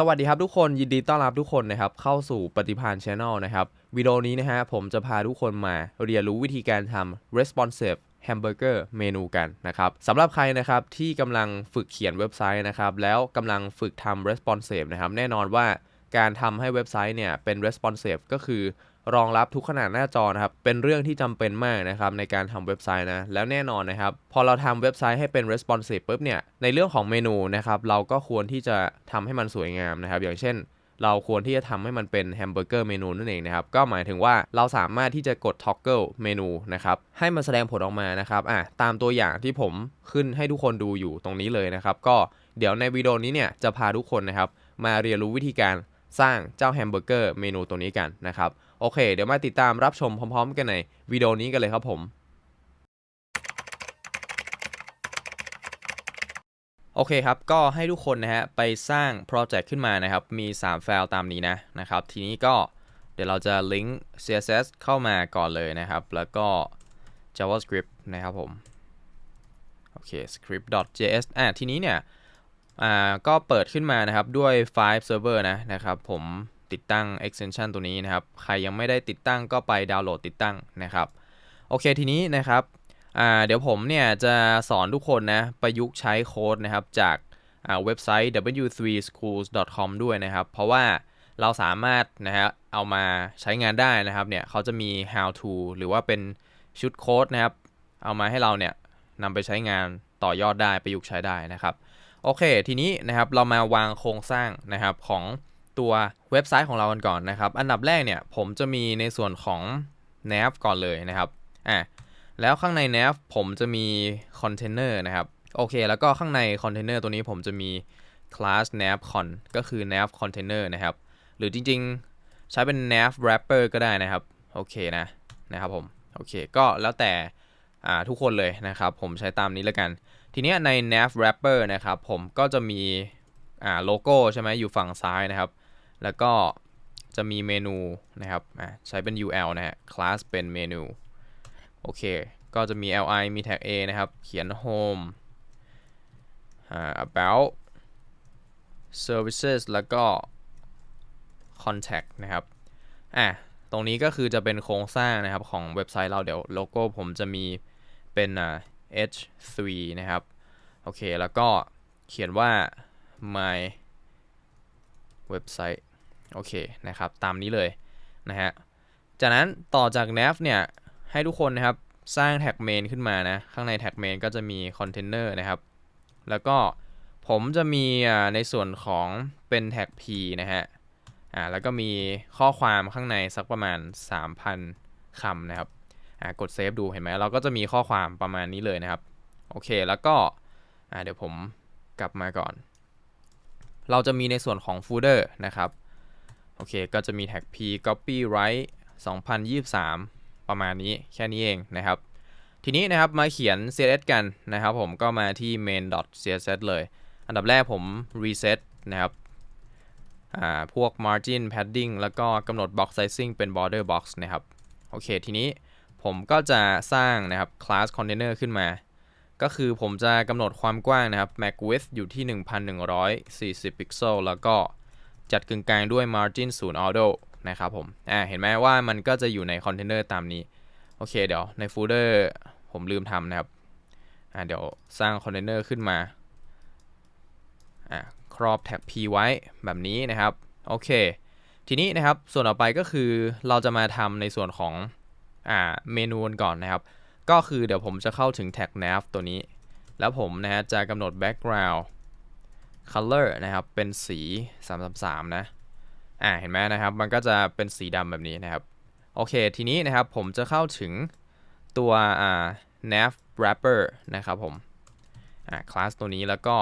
สวัสดีครับทุกคนยินดีต้อนรับทุกคนนะครับเข้าสู่ปฏิพาน Channel นะครับวิดีโอนี้นะฮะผมจะพาทุกคนมาเรียนรู้วิธีการทำ responsive hamburger เมนูกันนะครับสำหรับใครนะครับที่กำลังฝึกเขียนเว็บไซต์นะครับแล้วกำลังฝึกทำ responsive นะครับแน่นอนว่าการทำให้เว็บไซต์เนี่ยเป็น responsive ก็คือ รองรับทุกขนาดหน้าจอนะครับ เป็นเรื่องที่จำเป็นมากนะครับในการทำเว็บไซต์นะ แล้วแน่นอนนะครับ พอเราทำเว็บไซต์ให้เป็น responsive ปุ๊บเนี่ย ในเรื่องของเมนูนะครับเราก็ควรที่จะทำให้มันสวยงามนะครับ อย่างเช่น เราควรที่จะทำให้มันเป็นแฮมเบอร์เกอร์เมนูนั่นเองนะครับ ก็หมายถึงว่าเราสามารถที่จะกด toggle เมนูนะครับ ให้มันแสดงผลออกมานะครับ อะตามตัวอย่างที่ผมขึ้นให้ทุกคนดูอยู่ตรงนี้เลยนะครับ ก็เดี๋ยวในวิดีโอนี้เนี่ยจะพาทุกคนนะครับมาเรียนรู้วิธีการสร้างเจ้าแฮมเบอร์เกอร์เมนูตัวนี้กันนะครับ โอเค เดี๋ยวมาติดตามรับชมพร้อม ๆ กันในวิดีโอนี้กันเลยครับผม โอเคครับ ก็ให้ทุกคนนะฮะไปสร้างโปรเจกต์ขึ้นมานะครับ มี 3 ไฟล์ตามนี้นะนะครับ ทีนี้ก็เดี๋ยวเราจะลิงก์ CSS เข้ามาก่อนเลยนะครับ แล้วก็ JavaScript นะครับผม โอเค script.js อะทีนี้เนี่ย อ่า ก็เปิดขึ้นมานะครับด้วย Five Server นะนะครับผม ติดตั้ง extension ตัวนี้นะครับ ใครยังไม่ได้ติดตั้งก็ไปดาวน์โหลดติดตั้งนะครับ โอเคทีนี้นะครับเดี๋ยวผมเนี่ยจะสอนทุกคนนะประยุกต์ใช้โค้ดนะครับจากเว็บไซต์ w3schools.com ด้วยนะครับ เพราะว่าเราสามารถนะฮะเอามาใช้งานได้นะครับเนี่ยเขาจะมี how to หรือว่าเป็นชุดโค้ดนะครับ เอามาให้เราเนี่ยนำไปใช้งานต่อยอดได้ประยุกต์ใช้ได้นะครับ โอเค ทีนี้นะครับเรามาวางโครงสร้างนะครับของ ตัวเว็บไซต์ของเรากันก่อนนะครับ อันดับแรกเนี่ยผมจะมีในส่วนของ nav ก่อนเลยนะครับอะแล้วข้างใน nav ผมจะมี container นะครับโอเค แล้วก็ข้างใน container ตัวนี้ผมจะมี class nav con ก็คือ nav container นะครับ หรือจริงๆ ใช้เป็น nav wrapper ก็ได้นะครับ โอเคนะ นะครับผม โอเค ก็แล้วแต่ทุกคนเลยนะครับ ผมใช้ตามนี้แล้วกัน ทีนี้ใน nav wrapper นะครับ ผมก็จะมีโลโก้ใช่ไหมอยู่ฝั่งซ้ายนะครับ แล้วก็จะมีเมนูนะครับใช้เป็น ul นะฮะ class เป็นเมนู โอเค ก็จะมี li มี tag a นะครับ เขียน home about services แล้วก็ contact นะครับ อะ ตรงนี้ก็คือจะเป็นโครงสร้างนะครับของเว็บไซต์เราเดี๋ยวโลโก้ผมจะมีเป็นอ่า h3 นะครับ โอเค แล้วก็เขียนว่า my website โอเคนะครับตามนี้เลยนะฮะจากนั้นต่อจาก nav เนี่ยให้ทุกคนนะครับสร้างแท็ก main ขึ้นมานะข้างในแท็ก main ก็จะมี container นะครับ แล้วก็ผมจะมีในส่วนของเป็นแท็ก p นะฮะอ่าแล้วก็มีข้อความข้างในสักประมาณ 3,000คำนะครับอ่ากดเซฟดูเห็นไหมเราก็จะมีข้อความประมาณนี้เลยนะครับโอเคแล้วก็อ่าเดี๋ยวผมกลับมาก่อน เราจะมีในส่วนของ folder นะครับ โอเค ก็จะมีแท็ก p copyright 2023 ประมาณนี้แค่นี้เองนะครับ ทีนี้นะครับมาเขียน css กันนะครับ ผมก็มาที่ main.css เลย อันดับแรกผม reset นะครับอ่าพวก margin padding แล้วก็กำหนด box sizing เป็น border box นะครับ โอเค ทีนี้ผมก็จะสร้างนะครับ class container ขึ้นมา ก็คือผมจะกำหนดความกว้างนะครับ max width อยู่ที่ 1140 พิกเซล แล้วก็ จัดกึ่งกลางด้วย margin 0 auto นะครับผม อ่า เห็นไหมว่ามันก็จะอยู่ในคอนเทนเนอร์ตามนี้ โอเค เดี๋ยวในโฟลเดอร์ผมลืมทำนะครับ อ่า เดี๋ยวสร้างคอนเทนเนอร์ขึ้นมา อ่า ครอบแท็ก p ไว้แบบนี้นะครับ โอเค ทีนี้นะครับ ส่วนต่อไปก็คือเราจะมาทำในส่วนของ อ่า เมนูก่อนนะครับ ก็คือเดี๋ยวผมจะเข้าถึงแท็ก nav ตัวนี้ แล้วผมนะฮะจะกำหนด background color นะครับ เป็นสี 333 นะ อ่า เห็นไหมนะครับ มันก็จะเป็นสีดำแบบนี้นะครับ โอเค ทีนี้นะครับ ผมจะเข้าถึงตัวอ่า nav wrapper นะครับผม อ่า คลาสตัวนี้แล้วก็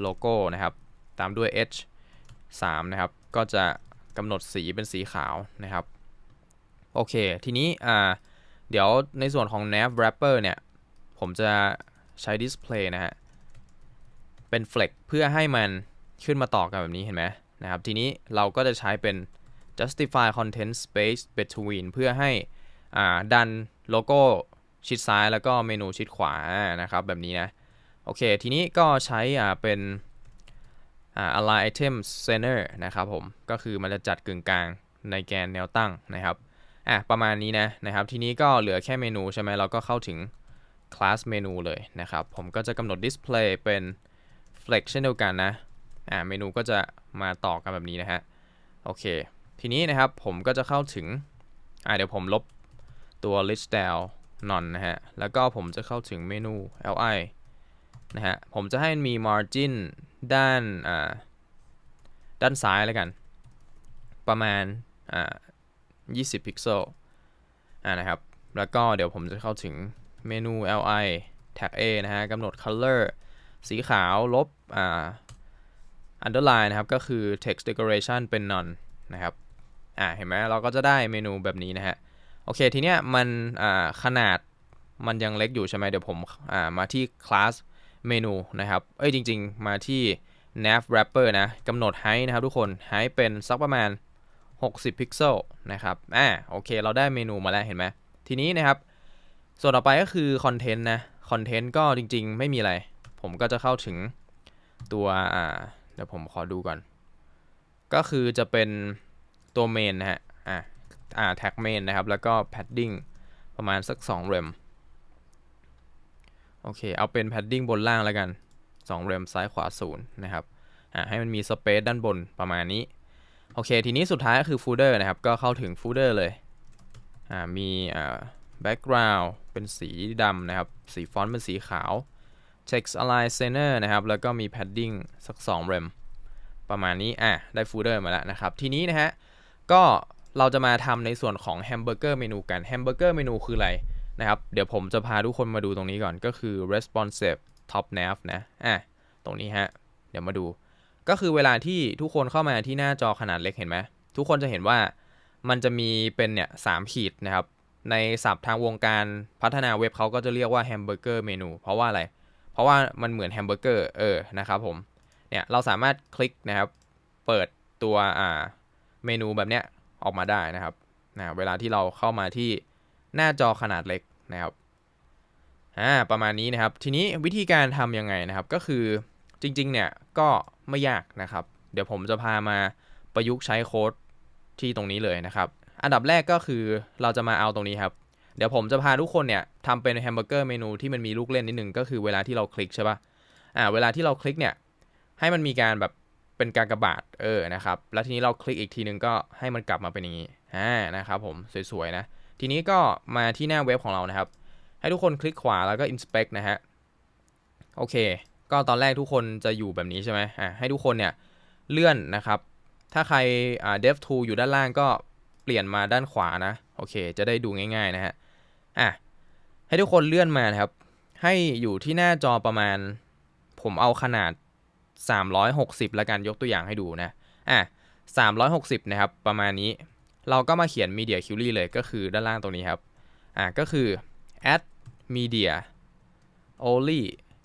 โลโก้นะครับ ตามด้วย h 3นะครับ ก็จะกำหนดสีเป็นสีขาวนะครับ โอเค ทีนี้ อ่า เดี๋ยวในส่วนของ nav wrapper เนี่ย ผมจะใช้ display นะฮะ เป็น flex เพื่อให้มันขึ้นมาต่อกันแบบนี้เห็นไหมนะครับ ทีนี้เราก็จะใช้เป็น justify content space between เพื่อให้อ่าดันโลโก้ชิดซ้ายแล้วก็เมนูชิดขวานะครับแบบนี้นะ โอเค ทีนี้ก็ใช้อ่าเป็นอ่า align item center นะครับผมก็คือมันจะจัดกึ่งกลางในแกนแนวตั้งนะครับอะประมาณนี้นะนะครับ ทีนี้ก็เหลือแค่เมนูใช่ไหมเราก็เข้าถึง class เมนูเลยนะครับ ผมก็จะกำหนด display เป็น flex เช่นเดียวกันนะ อ่า เมนูก็จะมาต่อกันแบบนี้นะฮะ โอเค ทีนี้นะครับผมก็จะเข้าถึง อ่า เดี๋ยวผมลบตัว list down none นะฮะ แล้วก็ผมจะเข้าถึงเมนู li นะฮะ ผมจะให้มี margin ด้าน อ่า ด้านซ้ายแล้วกัน ประมาณ อ่า 20 พิกเซล อ่า นะครับ แล้วก็เดี๋ยวผมจะเข้าถึงเมนู li tag a นะฮะกำหนด color สีขาวลบอ่า underline นะครับ ก็คือ text decoration เป็น none นะครับ อ่า เห็นไหมเราก็จะได้เมนูแบบนี้นะฮะ โอเค ทีเนี้ยมันอ่าขนาดมันยังเล็กอยู่ใช่ไหมเดี๋ยวผมอ่ามาที่ class เมนูนะครับ เอ้ย จริง ๆ มาที่ nav wrapper นะกำหนด height นะครับทุกคน height เป็นสักประมาณ 60 พิกเซลนะครับ อ่า โอเค เราได้เมนูมาแล้วเห็นไหมทีนี้นะครับ ส่วนต่อไปก็คือคอนเทนต์นะ คอนเทนต์ก็จริง ๆ ไม่มีอะไร ผมก็จะเข้าถึงตัวอ่าเดี๋ยวผมขอดูก่อน ก็คือจะเป็นตัวเมนนะฮะอ่าอ่าแท็กเมนนะครับ แล้วก็ padding ประมาณสัก2 rem โอเค เอาเป็น padding บนล่างแล้วกัน2 rem ซ้ายขวา0นะครับอ่าให้มันมี space ด้านบนประมาณนี้ โอเค ทีนี้สุดท้ายก็คือ footer นะครับ ก็เข้าถึง footer เลยอ่ามีอ่า background เป็นสีดำนะครับ สีฟอนต์เป็นสีขาว text align center นะครับ แล้วก็มี padding สัก2 rem ประมาณนี้ อะ ได้ footer มาแล้วนะครับ ทีนี้นะฮะ ก็เราจะมาทำในส่วนของ hamburger เมนูกัน hamburger เมนูคืออะไรนะครับ เดี๋ยวผมจะพาทุกคนมาดูตรงนี้ก่อนก็คือ responsive top nav นะ อะ ตรงนี้ฮะ เดี๋ยวมาดู ก็คือเวลาที่ทุกคนเข้ามาที่หน้าจอขนาดเล็กเห็นไหม ทุกคนจะเห็นว่ามันจะมีเป็นเนี่ยสามขีดนะครับ ในศัพท์ทางวงการพัฒนาเว็บเขาก็จะเรียกว่า hamburger เมนูเพราะว่าอะไร เพราะว่ามันเหมือนแฮมเบอร์เกอร์เออนะครับผมเนี่ยเราสามารถคลิกนะครับเปิดตัวอ่าเมนูแบบเนี้ยออกมาได้นะครับนะเวลาที่เราเข้ามาที่หน้าจอขนาดเล็กนะครับอ่าประมาณนี้นะครับ ทีนี้วิธีการทำยังไงนะครับ ก็คือจริงๆเนี่ยก็ไม่ยากนะครับ เดี๋ยวผมจะพามาประยุกต์ใช้โค้ดที่ตรงนี้เลยนะครับ อันดับแรกก็คือเราจะมาเอาตรงนี้ครับ เดี๋ยวผมจะพาทุกคนเนี่ยทำเป็นแฮมเบอร์เกอร์เมนูที่มันมีลูกเล่นนิดนึงก็คือเวลาที่เราคลิกใช่ปะ่ะอ่าเวลาที่เราคลิกเนี่ยให้มันมีการแบบเป็นการกระบาดเออนะครับแล้วทีนี้เราคลิกอีกทีนึงก็ให้มันกลับมาเป็นอย่างนี้อ่านะครับผมสวยๆนะทีนี้ก็มาที่หน้าเว็บของเรานะครับ ให้ทุกคนคลิกขวาแล้วก็ inspect นะฮะโอเค ก็ตอนแรกทุกคนจะอยู่แบบนี้ใช่ไหมอ่าให้ทุกคนเนี่ยเลื่อนนะครับ ถ้าใครอ่า dev tool อยู่ด้านล่างก็เปลี่ยนมาด้านขวานะโอเค จะได้ดูง่ายๆนะฮะ อะให้ทุกคนเลื่อนมานะครับ ให้อยู่ที่หน้าจอประมาณ ผมเอาขนาด 360 แล้วกันยกตัวอย่างให้ดูนะอะ360 นะครับ ประมาณนี้ เราก็มาเขียน media query เลยก็คือด้านล่างตรงนี้ครับ อะก็คือ add media only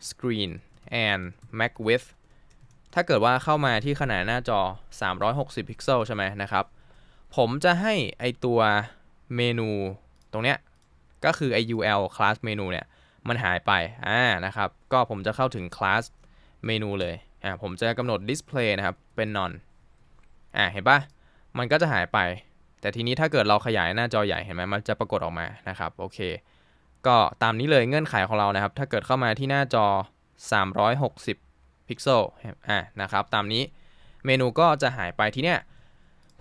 screen and max width ถ้าเกิดว่าเข้ามาที่ขนาดหน้าจอ 360 พิกเซลใช่ไหมนะครับ ผมจะให้ไอตัวเมนูตรงเนี้ย ก็คือไอ UL class เมนูเนี่ย มันหายไป อ่า นะครับ ก็ผมจะเข้าถึง class เมนูเลย อ่า ผมจะกำหนด display นะครับ เป็น none อ่า เห็นปะมันก็จะหายไป แต่ทีนี้ถ้าเกิดเราขยายหน้าจอใหญ่ เห็นไหมมันจะปรากฏออกมา นะครับ โอเค ก็ตามนี้เลยเงื่อนไขของเรานะครับ ถ้าเกิดเข้ามาที่หน้าจอ 360 พิกเซล อ่า นะครับ ตามนี้เมนูก็จะหายไปทีเนี้ย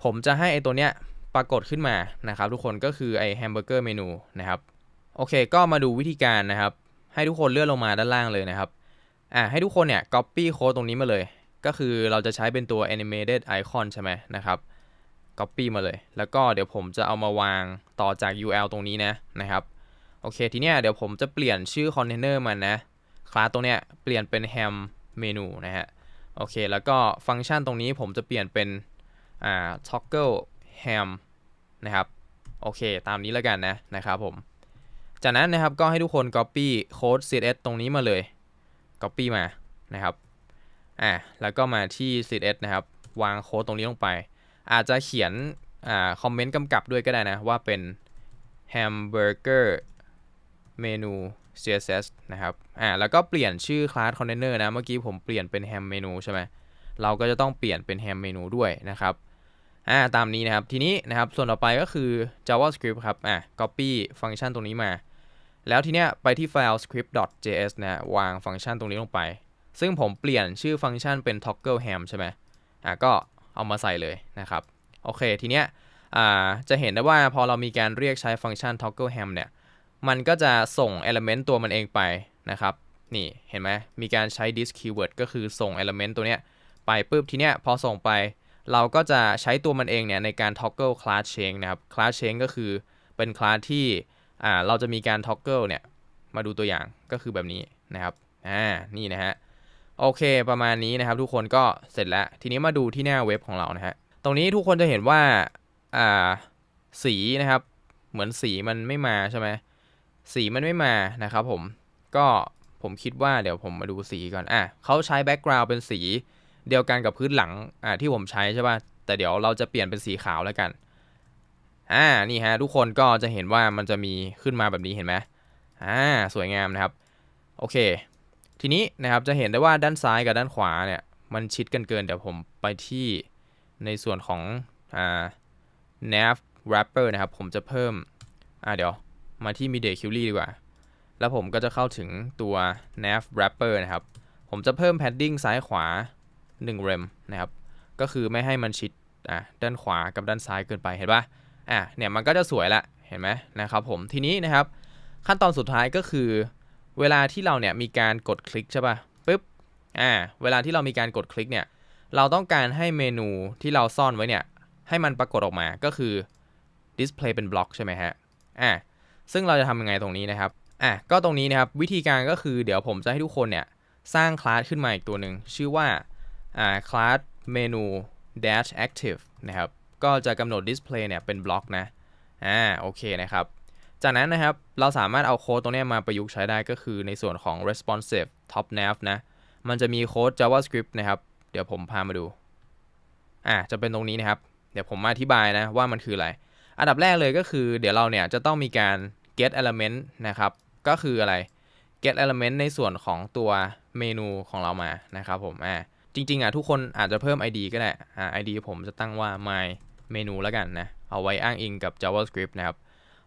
ผมจะให้ไอตัวเนี้ยปรากฏขึ้นมานะครับทุกคนก็คือไอแฮมเบอร์เกอร์เมนูนะครับ โอเค ก็มาดูวิธีการนะครับ ให้ทุกคนเลื่อนลงมาด้านล่างเลยนะครับอ่าให้ทุกคนเนี่ย copy โค้ดตรงนี้มาเลย ก็คือเราจะใช้เป็นตัว animated icon ใช่ไหมนะครับ copy มาเลย แล้วก็เดี๋ยวผมจะเอามาวางต่อจาก UL ตรงนี้นะนะครับโอเคทีเนี้ยเดี๋ยวผมจะเปลี่ยนชื่อคอนเทนเนอร์มันนะคลาสตรงเนี้ยเปลี่ยนเป็น ham เมนูนะฮะโอเค แล้วก็ฟังก์ชันตรงนี้ผมจะเปลี่ยนเป็นอ่า toggle ham นะครับ โอเค ตามนี้แล้วกันนะ นะครับผม จากนั้นนะครับก็ให้ทุกคน copy โค้ด css ตรงนี้มาเลย copy มานะครับอ่าแล้วก็มาที่ css นะครับ วางโค้ดตรงนี้ลงไป อาจจะเขียนอ่าคอมเมนต์กำกับด้วยก็ได้นะ ว่าเป็น hamburger เมนู CSS นะครับอ่าแล้วก็เปลี่ยนชื่อ class container นะ เมื่อกี้ผมเปลี่ยนเป็น ham เมนูใช่ไหมเราก็จะต้องเปลี่ยนเป็น ham เมนูด้วยนะครับอ่าตามนี้นะครับ ทีนี้นะครับ ส่วนต่อไปก็คือ javascript ครับอะ copy ฟังก์ชันตรงนี้มา แล้วทีเนี้ยไปที่ไฟล์ script.js นะวางฟังก์ชันตรงนี้ลงไป ซึ่งผมเปลี่ยนชื่อฟังก์ชันเป็น toggle ham ใช่ไหมอะก็เอามาใส่เลยนะครับ โอเคทีเนี้ยอ่าจะเห็นได้ว่าพอเรามีการเรียกใช้ฟังก์ชัน toggle ham เนี่ย มันก็จะส่ง element ตัวมันเองไปนะครับ นี่เห็นไหมมีการใช้ this keyword ก็คือส่ง element ตัวเนี้ยไปปุ๊บทีเนี้ยพอส่งไป เราก็จะใช้ตัวมันเองเนี่ยในการ toggle class change นะครับ class change ก็คือเป็น class ที่ อ่าเราจะมีการ toggle เนี่ยมาดูตัวอย่างก็คือแบบนี้นะครับอ่านี่นะฮะโอเคประมาณนี้นะครับ ทุกคนก็เสร็จแล้ว ทีนี้มาดูที่หน้าเว็บของเรานะฮะตรงนี้ทุกคนจะเห็นว่าอ่าสีนะครับ เหมือนสีมันไม่มาใช่ไหมสีมันไม่มานะครับผมก็ผมคิดว่าเดี๋ยวผมมาดูสีก่อนอะเขาใช้แบ็กกราวด์เป็นสีเดียวกันกับพื้นหลังอ่าที่ผมใช้ใช่ป่ะแต่เดี๋ยวเราจะเปลี่ยนเป็นสีขาวแล้วกัน อ่านี่ฮะทุกคนก็จะเห็นว่ามันจะมีขึ้นมาแบบนี้เห็นไหมอ่าสวยงามนะครับ โอเค ทีนี้นะครับจะเห็นได้ว่าด้านซ้ายกับด้านขวาเนี่ยมันชิดกันเกินเดี๋ยวผมไปที่ในส่วนของอ่า nav wrapper นะครับผมจะเพิ่มอ่าเดี๋ยวมาที่ media query ดีกว่า แล้วผมก็จะเข้าถึงตัว nav wrapper นะครับ ผมจะเพิ่ม padding ซ้ายขวา1 rem นะครับ ก็คือไม่ให้มันชิดอะด้านขวากับด้านซ้ายเกินไปเห็นปะ อะเนี่ยมันก็จะสวยละเห็นไหมนะครับผมทีนี้นะครับ ขั้นตอนสุดท้ายก็คือ เวลาที่เราเนี่ยมีการกดคลิกใช่ปะปุ๊บอ่าเวลาที่เรามีการกดคลิกเนี่ยเราต้องการให้เมนูที่เราซ่อนไว้เนี่ยให้มันปรากฏออกมาก็คือ display เป็นบล็อกใช่ไหมฮะอ่าซึ่งเราจะทำยังไงตรงนี้นะครับอะก็ตรงนี้นะครับวิธีการก็คือเดี๋ยวผมจะให้ทุกคนเนี่ยสร้างคลาสขึ้นมาอีกตัวหนึ่งชื่อว่าอ่าคลาสเมนู dash active นะครับ ก็จะกำหนด display เนี่ยเป็นบล็อกนะอ่าโอเคนะครับ จากนั้นนะครับเราสามารถเอาโค้ดตรงนี้มาประยุกต์ใช้ได้ก็คือในส่วนของ responsive top nav นะ มันจะมีโค้ด javascript นะครับ เดี๋ยวผมพามาดูอ่าจะเป็นตรงนี้นะครับ เดี๋ยวผมมาอธิบายนะว่ามันคืออะไร อันดับแรกเลยก็คือ เดี๋ยวเราเนี่ยจะต้องมีการ get element นะครับ ก็คืออะไร get element ในส่วนของตัวเมนูของเรามานะครับผมอ่าจริงๆอะทุกคนอาจจะเพิ่ม ID ก็ได้อ่า ID ผมจะตั้งว่า my เมนูแล้วกันนะ เอาไว้อ้างอิงกับ JavaScript นะครับ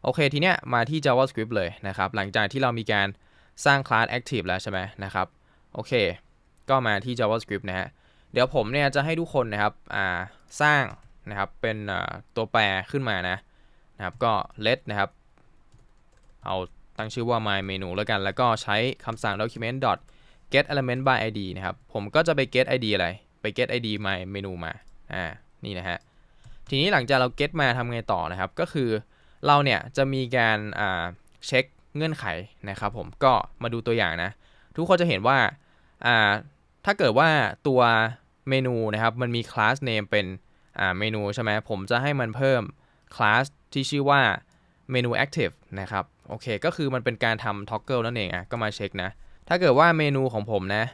โอเคทีเนี้ยมาที่ JavaScript เลยนะครับ หลังจากที่เรามีการสร้างคลาส active แล้วใช่ไหมนะครับ โอเค ก็มาที่ JavaScript นะฮะ เดี๋ยวผมเนี่ยจะให้ทุกคนนะครับอ่าสร้างนะครับเป็นตัวแปรขึ้นมานะนะครับก็ let นะครับ เอาตั้งชื่อว่า my menu แล้วกัน แล้วก็ใช้คำสั่ง document dot get element by id นะครับ ผมก็จะไป get id อะไร ไป get id my menu มา อ่า นี่นะฮะ ทีนี้หลังจากเรา get มาทำไงต่อนะครับ ก็คือเราเนี่ยจะมีการอ่าเช็คเงื่อนไขนะครับผมก็มาดูตัวอย่างนะ ทุกคนจะเห็นว่าอ่าถ้าเกิดว่าตัวเมนูนะครับมันมี class name เป็นอ่าเมนูใช่ไหมผมจะให้มันเพิ่ม class ที่ชื่อว่าเมนู active นะครับโอเคก็คือมันเป็นการทำ toggle นั่นเองอะก็มาเช็คนะ ถ้าเกิดว่าเมนูของผมนะ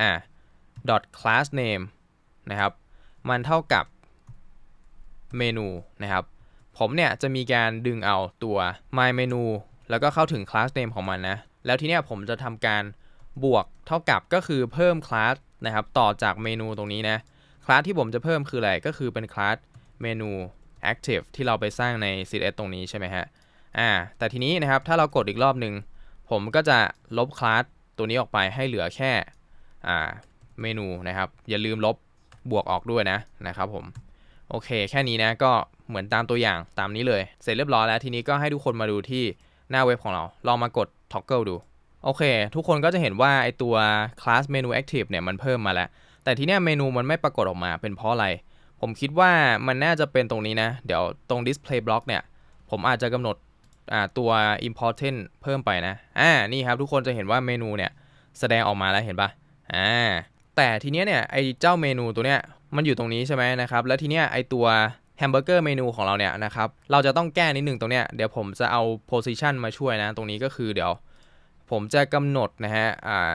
อ่า dot class name นะครับ มันเท่ากับ เมนูนะครับ ผมเนี่ยจะมีการดึงเอาตัว my menu แล้วก็เข้าถึง class name ของมันนะ แล้วทีเนี้ยผมจะทำการบวกเท่ากับก็คือเพิ่ม class นะครับต่อจากเมนูตรงนี้นะคลาสที่ผมจะเพิ่มคืออะไร ก็คือเป็นคลาสเมนู active ที่เราไปสร้างใน CSS ตรงนี้ใช่ไหมฮะ อ่า แต่ทีนี้นะครับ ถ้าเรากดอีกรอบหนึ่ง ผมก็จะลบคลาสตัวนี้ออกไปให้เหลือแค่ อ่า เมนูนะครับ อย่าลืมลบบวกออกด้วยนะ นะครับผม โอเค แค่นี้นะก็เหมือนตามตัวอย่างตามนี้เลย เสร็จเรียบร้อยแล้วทีนี้ก็ให้ทุกคนมาดูที่หน้าเว็บของเรา ลองมากด toggle ดู โอเค ทุกคนก็จะเห็นว่าไอตัว class menu active เนี่ยมันเพิ่มมาแล้ว แต่ทีเนี้ยเมนูมันไม่ปรากฏออกมาเป็นเพราะอะไร ผมคิดว่ามันน่าจะเป็นตรงนี้นะ เดี๋ยวตรง display block เนี่ย ผมอาจจะกำหนดตัว important เพิ่มไปนะ อ่า นี่ครับทุกคนจะเห็นว่าเมนูเนี่ยแสดงออกมาแล้วเห็นปะอ่า แต่ทีเนี้ยเนี่ยไอเจ้าเมนูตัวเนี้ย มันอยู่ตรงนี้ใช่ไหมนะครับ แล้วทีเนี้ยไอตัวแฮมเบอร์เกอร์เมนูของเราเนี่ยนะครับ เราจะต้องแก้นิดหนึ่งตรงเนี้ย เดี๋ยวผมจะเอา position มาช่วยนะ ตรงนี้ก็คือเดี๋ยว ผมจะกำหนดนะฮะ อ่า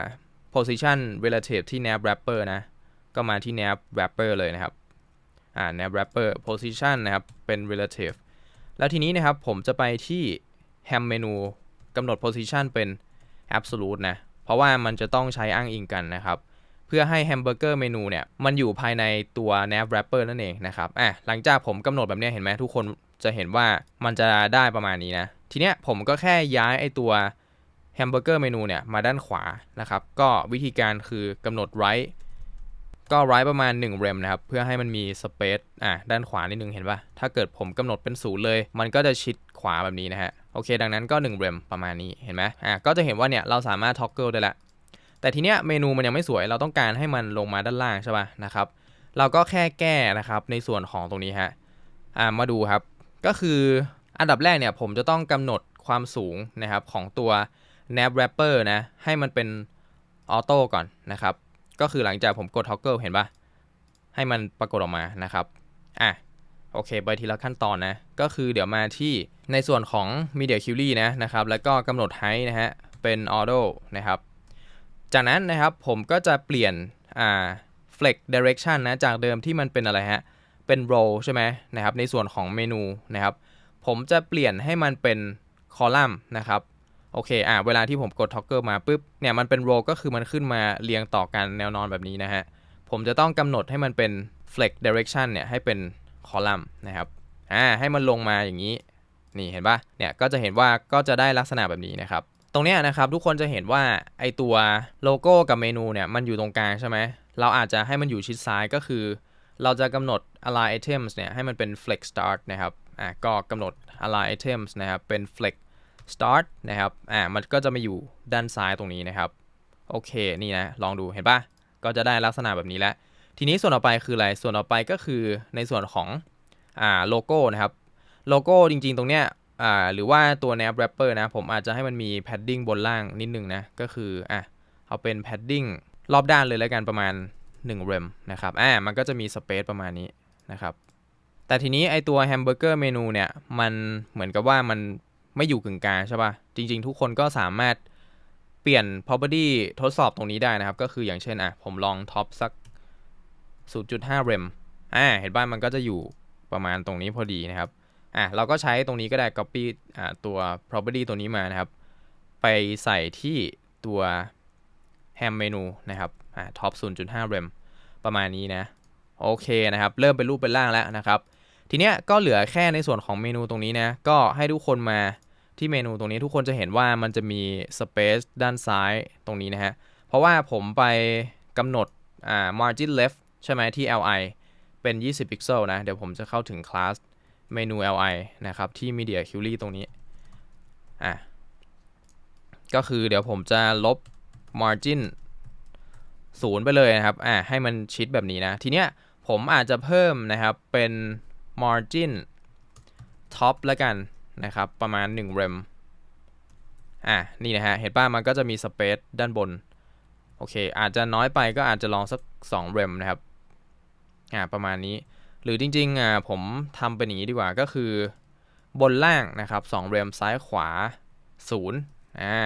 position relative ที่ nav wrapper นะ ก็มาที่ nav wrapper เลยนะครับ อ่า nav wrapper position นะครับ เป็น relative แล้วทีนี้นะครับ ผมจะไปที่ ham menu กำหนด position เป็น absolute นะ เพราะว่ามันจะต้องใช้อ้างอิงกันนะครับ เพื่อให้แฮมเบอร์เกอร์เมนูเนี่ยมันอยู่ภายในตัว nav wrapper นั่นเองนะครับอะหลังจากผมกำหนดแบบนี้เห็นไหมทุกคนจะเห็นว่ามันจะได้ประมาณนี้นะ ทีเนี้ยผมก็แค่ย้ายไอตัวแฮมเบอร์เกอร์เมนูเนี่ยมาด้านขวานะครับ ก็วิธีการคือกำหนด right ก็ right ประมาณ1 rem นะครับ เพื่อให้มันมี space อะด้านขวานิดนึงเห็นปะถ้าเกิดผมกำหนดเป็นศูนย์เลย มันก็จะชิดขวาแบบนี้นะฮะ โอเค ดังนั้นก็1 rem ประมาณนี้เห็นไหมอะก็จะเห็นว่าเนี่ยเราสามารถ toggle ได้ละ แต่ทีเนี้ยเมนูมันยังไม่สวยเราต้องการให้มันลงมาด้านล่างใช่ปะนะครับ เราก็แค่แก้นะครับในส่วนของตรงนี้ฮะอ่ามาดูครับ ก็คืออันดับแรกเนี่ยผมจะต้องกำหนดความสูงนะครับของตัว nav wrapper นะให้มันเป็นออโต้ก่อนนะครับ ก็คือหลังจากผมกด toggle เห็นปะให้มันปรากฏออกมานะครับอะโอเคไปทีละขั้นตอนนะ ก็คือเดี๋ยวมาที่ในส่วนของ media query นะนะครับ แล้วก็กำหนด height นะฮะ เป็น auto นะครับ จากนั้นนะครับผมก็จะเปลี่ยนอ่า flex direction นะจากเดิมที่มันเป็นอะไรฮะ เป็น row ใช่ไหมนะครับ ในส่วนของเมนูนะครับ ผมจะเปลี่ยนให้มันเป็นคอลัมน์นะครับโอเค อ่า เวลาที่ผมกด toggle มาปุ๊บ เนี่ย มันเป็น row ก็คือมันขึ้นมาเรียงต่อกันแนวนอนแบบนี้นะฮะ ผมจะต้องกำหนดให้มันเป็น flex direction เนี่ย ให้เป็นคอลัมน์นะครับ อ่า ให้มันลงมาอย่างนี้ นี่เห็นปะเนี่ย ก็จะเห็นว่าก็จะได้ลักษณะแบบนี้นะครับ ตรงเนี้ยนะครับทุกคนจะเห็นว่าไอตัวโลโก้กับเมนูเนี่ยมันอยู่ตรงกลางใช่ไหมเราอาจจะให้มันอยู่ชิดซ้ายก็คือ เราจะกำหนด align items เนี่ยให้มันเป็น flex start นะครับอ่าก็กำหนด align items นะครับเป็น flex start นะครับอ่ามันก็จะมาอยู่ด้านซ้ายตรงนี้นะครับโอเคนี่นะลองดูเห็นปะก็จะได้ลักษณะแบบนี้แล้ว ทีนี้ส่วนต่อไปคืออะไร ส่วนต่อไปก็คือในส่วนของอ่าโลโก้นะครับ โลโก้จริงๆ ตรงเนี้ย อ่าหรือว่าตัว nav wrapper นะ ผมอาจจะให้มันมี padding บนล่างนิดนึงนะ ก็คืออะเอาเป็น padding รอบด้านเลยแล้วกันประมาณ1 rem นะครับอ่ามันก็จะมี space ประมาณนี้นะครับแต่ทีนี้ไอตัวแฮมเบอร์เกอร์เมนูเนี่ยมันเหมือนกับว่ามันไม่อยู่กึ่งกลางใช่ปะ่ะ จริง ๆ ทุกคนก็สามารถเปลี่ยน property ทดสอบตรงนี้ได้นะครับ ก็คืออย่างเช่นอะผมลองท็อปสัก 0.5 rem อ่าเห็นป่ะมันก็จะอยู่ประมาณตรงนี้พอดีนะครับ อะเราก็ใช้ตรงนี้ก็ได้ copy อ่าตัว property ตัวนี้มานะครับ ไปใส่ที่ตัว ham menu นะครับอ่า top 0.5 rem ประมาณนี้นะโอเคนะครับ เริ่มเป็นรูปเป็นร่างแล้วนะครับ ทีเนี้ยก็เหลือแค่ในส่วนของเมนูตรงนี้นะ ก็ให้ทุกคนมาที่เมนูตรงนี้ทุกคนจะเห็นว่ามันจะมี space ด้านซ้ายตรงนี้นะฮะ เพราะว่าผมไปกำหนดอ่า margin left ใช่ไหมที่ li เป็น 20 พิกเซลนะ เดี๋ยวผมจะเข้าถึงคลาส เมนู li นะครับ ที่ media query ตรงนี้ อะ ก็คือเดี๋ยวผมจะลบ margin ศูนย์ไปเลยนะครับ อะ ให้มันชิดแบบนี้นะ ทีเนี้ยผมอาจจะเพิ่มนะครับ เป็น margin top แล้วกันนะครับ ประมาณ 1 rem อะ นี่นะฮะ เห็นป่ะ มันก็จะมี space ด้านบน โอเค อาจจะน้อยไปก็อาจจะลองสัก 2 rem นะครับ อ่าประมาณนี้ หรือจริงๆอ่าผมทำเป็นอย่างนี้ดีกว่าก็คือบนล่างนะครับ2 rem ซ้ายขวา0อ่า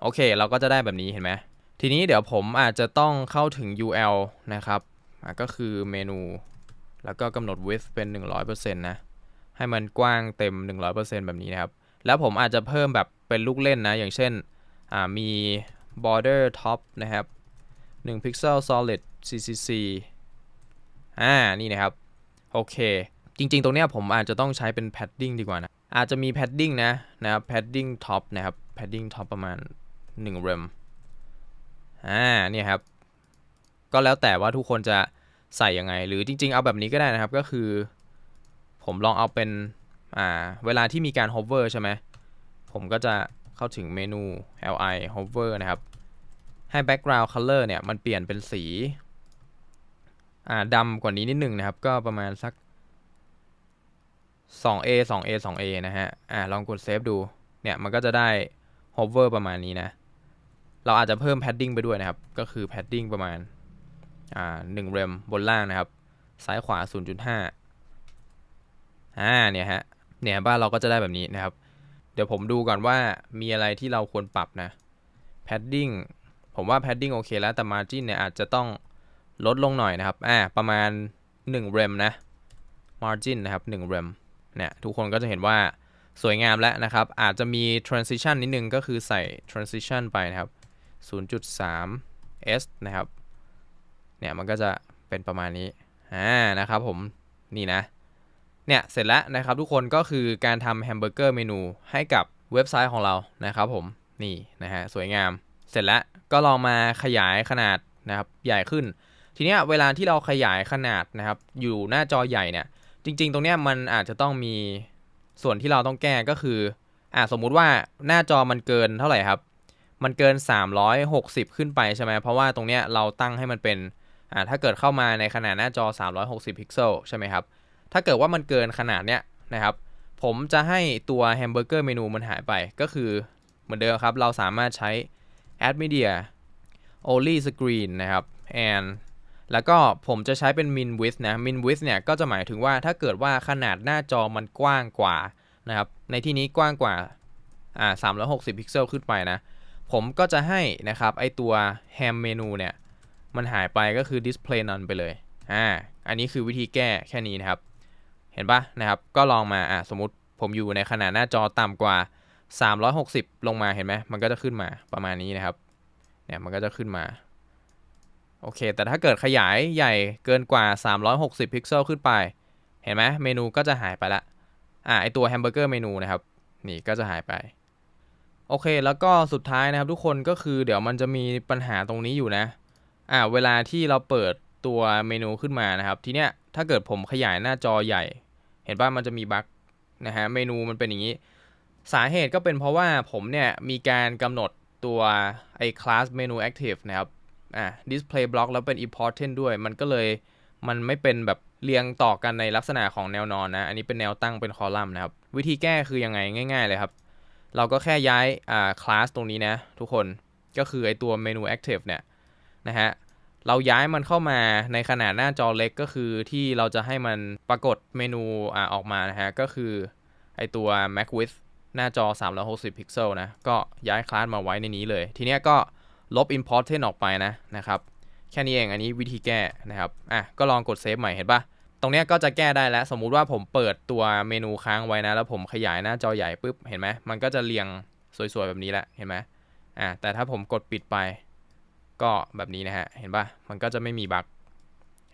โอเค เราก็จะได้แบบนี้เห็นไหมทีนี้เดี๋ยวผมอาจจะต้องเข้าถึง UL นะครับก็คือเมนู แล้วก็กำหนด width เป็น 100%นะให้มันกว้างเต็ม 100%แบบนี้นะครับ แล้วผมอาจจะเพิ่มแบบเป็นลูกเล่นนะ อย่างเช่นมี border top นะครับ1 pixel solid CCC อ่า นี่นะครับ โอเค จริง ๆ ตรงเนี้ยผมอาจจะต้องใช้เป็น padding ดีกว่านะ อาจจะมี padding นะนะครับ padding top นะครับ padding top ประมาณ1 rem อ่าเนี่ยครับ ก็แล้วแต่ว่าทุกคนจะใส่ยังไง หรือจริง ๆ เอาแบบนี้ก็ได้นะครับก็คือ ผมลองเอาเป็น อ่า เวลาที่มีการ hover ใช่ไหมผมก็จะเข้าถึงเมนู li hover นะครับ ให้ background color เนี่ย มันเปลี่ยนเป็นสี อ่าดำกว่านี้นิดหนึ่งนะครับ ก็ประมาณสัก 2A 2A 2A นะฮะ อ่าลองกดเซฟดู เนี่ยมันก็จะได้ hover ประมาณนี้นะ เราอาจจะเพิ่ม padding ไปด้วยนะครับ ก็คือ padding ประมาณ อ่า1 rem บนล่างนะครับ ซ้ายขวา 0.5 อ่า เนี่ยฮะ เนี่ยบ้านเราก็จะได้แบบนี้นะครับ เดี๋ยวผมดูก่อนว่ามีอะไรที่เราควรปรับนะ padding ผมว่า padding โอเคแล้ว แต่ margin เนี่ยอาจจะต้อง ลดลงหน่อยนะครับอ่าประมาณ1 rem นะ margin นะครับ1 rem เนี่ยทุกคนก็จะเห็นว่าสวยงามแล้วนะครับ อาจจะมี transition นิดนึงก็คือใส่ transition ไปนะครับ 0.3 s นะครับ เนี่ยมันก็จะเป็นประมาณนี้อ่านะครับผมนี่นะ เนี่ยเสร็จแล้วนะครับทุกคนก็คือการทำแฮมเบอร์เกอร์เมนูให้กับเว็บไซต์ของเรานะครับผมนี่นะฮะสวยงาม เสร็จแล้วก็ลองมาขยายขนาดนะครับใหญ่ขึ้น ทีเนี้ยเวลาที่เราขยายขนาดนะครับ อยู่หน้าจอใหญ่เนี่ยจริง ๆ ตรงเนี้ยมันอาจจะต้องมีส่วนที่เราต้องแก้ก็คืออ่าสมมุติว่าหน้าจอมันเกินเท่าไหร่ครับ มันเกิน 360 ขึ้นไปใช่ไหมเพราะว่าตรงเนี้ยเราตั้งให้มันเป็นอ่าถ้าเกิดเข้ามาในขนาดหน้าจอ 360 พิกเซลใช่ไหมครับถ้าเกิดว่ามันเกินขนาดเนี้ยนะครับ ผมจะให้ตัวแฮมเบอร์เกอร์เมนูมันหายไปก็คือเหมือนเดิมครับ เราสามารถใช้ add media only screen นะครับ and แล้วก็ผมจะใช้เป็น min width นะ min width เนี่ยก็จะหมายถึงว่าถ้าเกิดว่าขนาดหน้าจอมันกว้างกว่านะครับในที่นี้กว้างกว่าอ่า360 พิกเซลขึ้นไปนะ ผมก็จะให้นะครับไอตัว ham เมนูเนี่ยมันหายไปก็คือ display none ไปเลยอ่าอันนี้คือวิธีแก้แค่นี้นะครับ เห็นปะนะครับก็ลองมาอ่าสมมติผมอยู่ในขนาดหน้าจอต่ำกว่า 360 ลงมาเห็นไหมมันก็จะขึ้นมาประมาณนี้นะครับเนี่ยมันก็จะขึ้นมา โอเค แต่ถ้าเกิดขยายใหญ่เกินกว่า 360 พิกเซลขึ้นไป เห็นไหมเมนูก็จะหายไปละ อ่าไอตัวแฮมเบอร์เกอร์เมนูนะครับ นี่ก็จะหายไป โอเค แล้วก็สุดท้ายนะครับทุกคนก็คือเดี๋ยวมันจะมีปัญหาตรงนี้อยู่นะ อ่าเวลาที่เราเปิดตัวเมนูขึ้นมานะครับ ทีเนี้ยถ้าเกิดผมขยายหน้าจอใหญ่ เห็นป่ะมันจะมีบั๊กนะฮะเมนูมันเป็นอย่างนี้ สาเหตุก็เป็นเพราะว่าผมเนี่ยมีการกำหนดตัวไอ้ class menu active นะครับ อ่า display block แล้วเป็น important ด้วย มันก็เลยมันไม่เป็นแบบเรียงต่อกันในลักษณะของแนวนอนนะ อันนี้เป็นแนวตั้งเป็นคอลัมน์นะครับ วิธีแก้คือยังไงง่าย ๆ เลยครับ เราก็แค่ย้ายอ่า class ตรงนี้นะ ทุกคนก็คือไอตัว menu active เนี่ยนะฮะเราย้ายมันเข้ามาในขนาดหน้าจอเล็กก็คือที่เราจะให้มันปรากฏเมนูอ่าออกมานะฮะก็คือไอตัว mac width หน้าจอ 360 พิกเซลนะ ก็ย้ายคลาสมาไว้ในนี้เลย ทีเนี้ยก็ ลบ important ออกไปนะนะครับ แค่นี้เองอันนี้วิธีแก้นะครับ อะ ก็ลองกดเซฟใหม่เห็นปะตรงเนี้ยก็จะแก้ได้แล้ว สมมุติว่าผมเปิดตัวเมนูค้างไว้นะ แล้วผมขยายหน้าจอใหญ่ปุ๊บ เห็นไหมมันก็จะเรียงสวยๆแบบนี้แหละ เห็นไหมอะแต่ถ้าผมกดปิดไป ก็แบบนี้นะฮะ เห็นปะมันก็จะไม่มีบั๊ก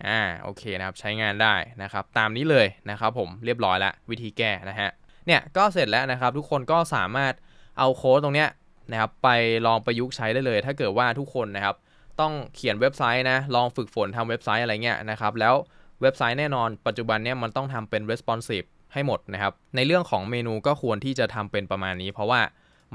อ่า โอเคนะครับ ใช้งานได้นะครับ ตามนี้เลยนะครับผม เรียบร้อยแล้ววิธีแก้นะฮะ เนี่ย ก็เสร็จแล้วนะครับ ทุกคนก็สามารถเอาโค้ดตรงเนี้ย นะครับไปลองประยุกต์ใช้ได้เลย ถ้าเกิดว่าทุกคนนะครับ ต้องเขียนเว็บไซต์นะลองฝึกฝนทำเว็บไซต์อะไรเงี้ยนะครับแล้วเว็บไซต์แน่นอนปัจจุบันเนี่ยมันต้องทำเป็น responsive ให้หมดนะครับในเรื่องของเมนูก็ควรที่จะทำเป็นประมาณนี้ เพราะว่า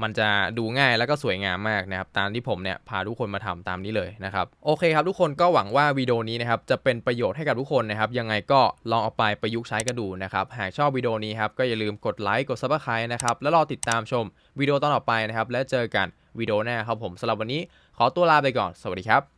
มันจะดูง่ายแล้วก็สวยงามมากนะครับตามที่ผมเนี่ยพาทุกคนมาทำตามนี้เลยนะครับโอเคครับทุกคนก็หวังว่าวิดีโอนี้นะครับจะเป็นประโยชน์ให้กับทุกคนนะครับยังไงก็ลองเอาไปประยุกต์ใช้กันดูนะครับหากชอบวิดีโอนี้ครับก็อย่าลืมกดไลค์กดซับสไครต์นะครับแล้วรอติดตามชมวิดีโอตอนต่อไปนะครับและเจอกันวิดีโอหน้าครับผมสำหรับวันนี้ขอตัวลาไปก่อน สวัสดีครับ